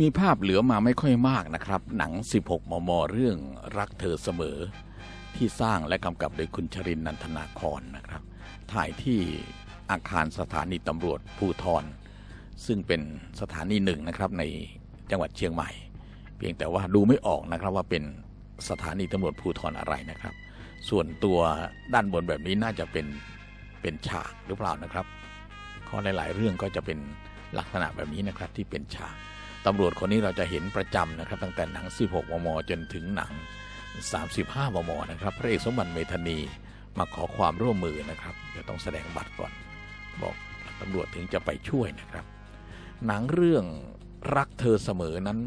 มีภาพเหลือมาไม่ค่อยมากนะครับ หนัง 16 มม เรื่องรักเธอเสมอ ที่สร้างและกำกับโดยคุณชรินนันทนาครนะครับ ถ่ายที่อาคารสถานีตำรวจภูทรซึ่งเป็นสถานีหนึ่งนะครับในจังหวัดเชียงใหม่ เพียงแต่ว่าดูไม่ออกนะครับว่าเป็นสถานีตำรวจภูทรอะไรนะครับ ส่วนตัวด้านบนแบบนี้น่าจะเป็นเป็นฉากหรือเปล่านะครับข้อหลาย ๆ เรื่องก็จะเป็นลักษณะแบบนี้นะครับที่เป็นฉาก ตำรวจคนนี้เราจะเห็นประจำนะครับ ตั้งแต่หนัง 16 มม จนถึงหนัง 35 มม นะครับ พระเอกสมบัติเมธานีมาขอความร่วมมือนะครับจะต้องแสดงบัตรก่อน บอกตำรวจถึงจะไปช่วยนะครับ หนังเรื่องรักเธอเสมอนั้น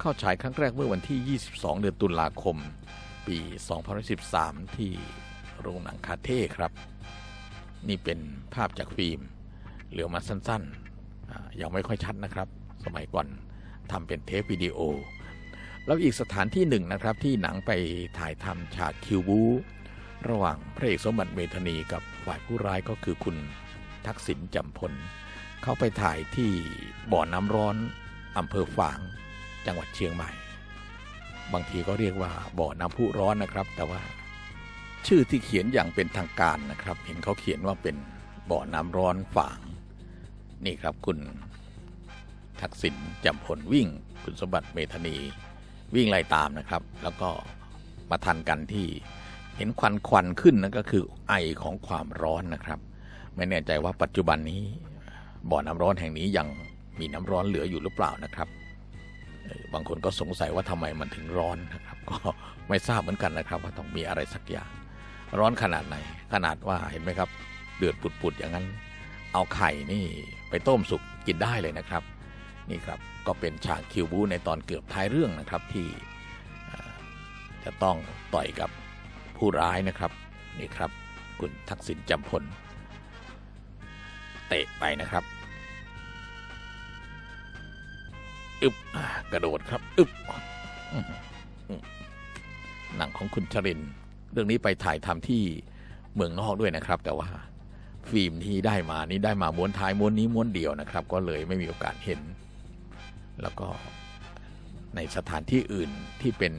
เข้าฉายครั้งแรกเมื่อวันที่ 22 เดือนตุลาคม ปี 2013 ที่โรงหนังคาเท่ครับ นี่เป็นภาพจากฟิล์ม เหลือมาสั้นๆยังไม่ค่อยชัดนะครับ สมัยก่อนทำเป็นเทปวิดีโอ แล้วอีกสถานที่หนึ่งนะครับที่หนังไปถ่ายทำฉากคิวบู ระหว่างพระเอกสมบัติเมธนีกับฝ่ายผู้ร้ายก็คือคุณทักษิณจำพล เขาไปถ่ายที่บ่อน้ำร้อนอำเภอฝาง จังหวัดเชียงใหม่ บางทีก็เรียกว่าบ่อน้ำพุร้อนนะครับ แต่ว่าชื่อที่เขียนอย่างเป็นทางการนะครับ เห็นเขาเขียนว่าเป็นบ่อน้ำร้อนฝาง นี่ครับคุณ ทักษิณจำพลวิ่งคุณสมบัติเมธานี วิ่งไล่ตามนะครับ แล้วก็มาทันกันที่เห็นควันควันขึ้นนั่นก็คือไอของความร้อนนะครับ ไม่แน่ใจว่าปัจจุบันนี้บ่อน้ำร้อนแห่งนี้ยังมีน้ำร้อนเหลืออยู่หรือเปล่านะครับ บางคนก็สงสัยว่าทำไมมันถึงร้อนนะครับ ก็ไม่ทราบเหมือนกันนะครับ ว่าต้องมีอะไรสักอย่าง ร้อนขนาดไหน ขนาดว่าเห็นไหมครับ เดือดปุดๆอย่างนั้น เอาไข่นี่ไปต้มสุกกินได้เลยนะครับ นี่ครับก็เป็นฉากคิวบูในตอนเกือบท้ายเรื่องนะครับที่จะต้องต่อยกับผู้ร้ายนะครับนี่ครับคุณทักษิณจำพล เตะไปนะครับอึบกระโดดครับอึบหนังของคุณชรินเรื่องนี้ไปถ่ายทำที่เมืองนอกด้วยนะครับ แต่ว่าฟิล์มที่ได้มานี่ได้มาม้วนท้ายม้วนนี้ม้วนเดียวนะครับ ก็เลยไม่มีโอกาสเห็น แล้วก็ในสถานที่อื่นที่เป็น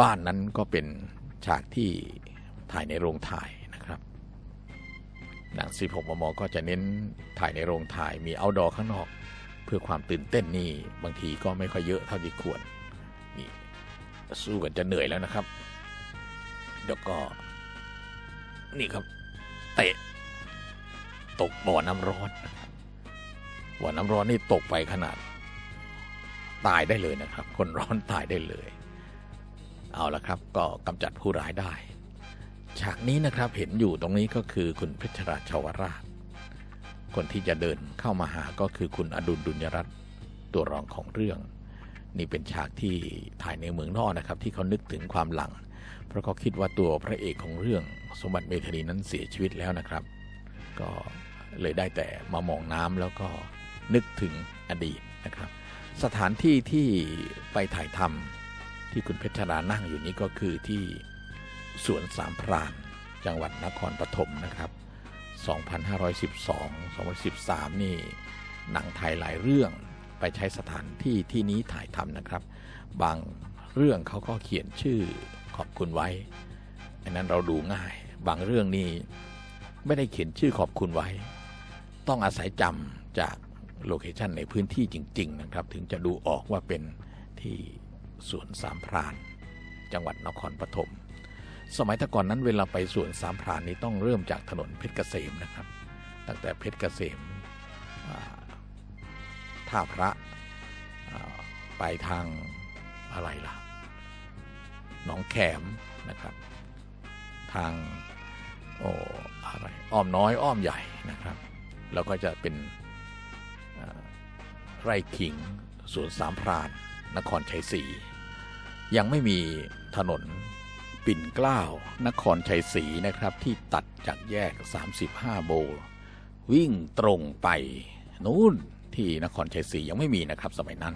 บ้านนั้นก็เป็นฉากที่ถ่ายในโรงถ่ายนะครับหนัง 16 มม ก็จะเน้นถ่ายในโรงถ่ายมีเอาดอข้างนอก เพื่อความตื่นเต้นนี่บางทีก็ไม่ค่อยเยอะเท่าที่ควรนี่สู้กันจะเหนื่อยแล้วนะครับเดี๋ยวก็ นี่ครับ เตะ ตกบ่อน้ำร้อน นะครับบ่อน้ำร้อนนี่ตกไปขนาด ตายได้เลยนะครับ คนร้อนตายได้เลย เอาละครับก็กำจัดผู้ร้ายได้ ฉากนี้นะครับเห็นอยู่ตรงนี้ก็คือคุณเพชรราชชาวราช คนที่จะเดินเข้ามาหาก็คือคุณอดุลดุลยรัตน์ตัวรองของเรื่อง นี่เป็นฉากที่ถ่ายในเมืองนอกนะครับ ที่เขานึกถึงความหลัง เพราะเขาคิดว่าตัวพระเอกของเรื่องสมบัติเมธานีนั้นเสียชีวิตแล้วนะครับ ก็เลยได้แต่มามองน้ำแล้วก็ นึกถึงอดีตนะครับ สถานที่ที่ไปถ่ายทำที่คุณเพชรรานั่งอยู่นี้ก็คือที่สวนสามพรานจังหวัดนครปฐมนะครับ 2512 2013 นี่หนังไทยหลายเรื่องไปใช้สถานที่ที่นี้ถ่ายทำนะครับ บางเรื่องเขาก็เขียนชื่อขอบคุณไว้ อันนั้นเราดูง่าย บางเรื่องนี่ไม่ได้เขียนชื่อขอบคุณไว้ ต้องอาศัยจำจาก โลเคชันในพื้นที่จริง ๆ นะครับ ถึงจะดูออกว่าเป็นที่สวนสามพราน จังหวัดนครปฐมสมัยแต่ก่อนนั้นเวลาไปสวนสามพรานนี้ต้องเริ่มจากถนนเพชรเกษมนะครับ ตั้งแต่เพชรเกษมท่าพระไปทางอะไรล่ะหนองแขมนะครับ ทางโอ้อะไรอ้อมน้อยอ้อมใหญ่นะครับ แล้วก็จะเป็น ไร่ขิง สวนสามพราน นครชัยศรียังไม่มีถนนปิ่นเกล้า นครชัยศรีนะครับที่ตัดจากแยก 35 โบ วิ่งตรงไป นู้นที่นครชัยศรียังไม่มีนะครับสมัยนั้น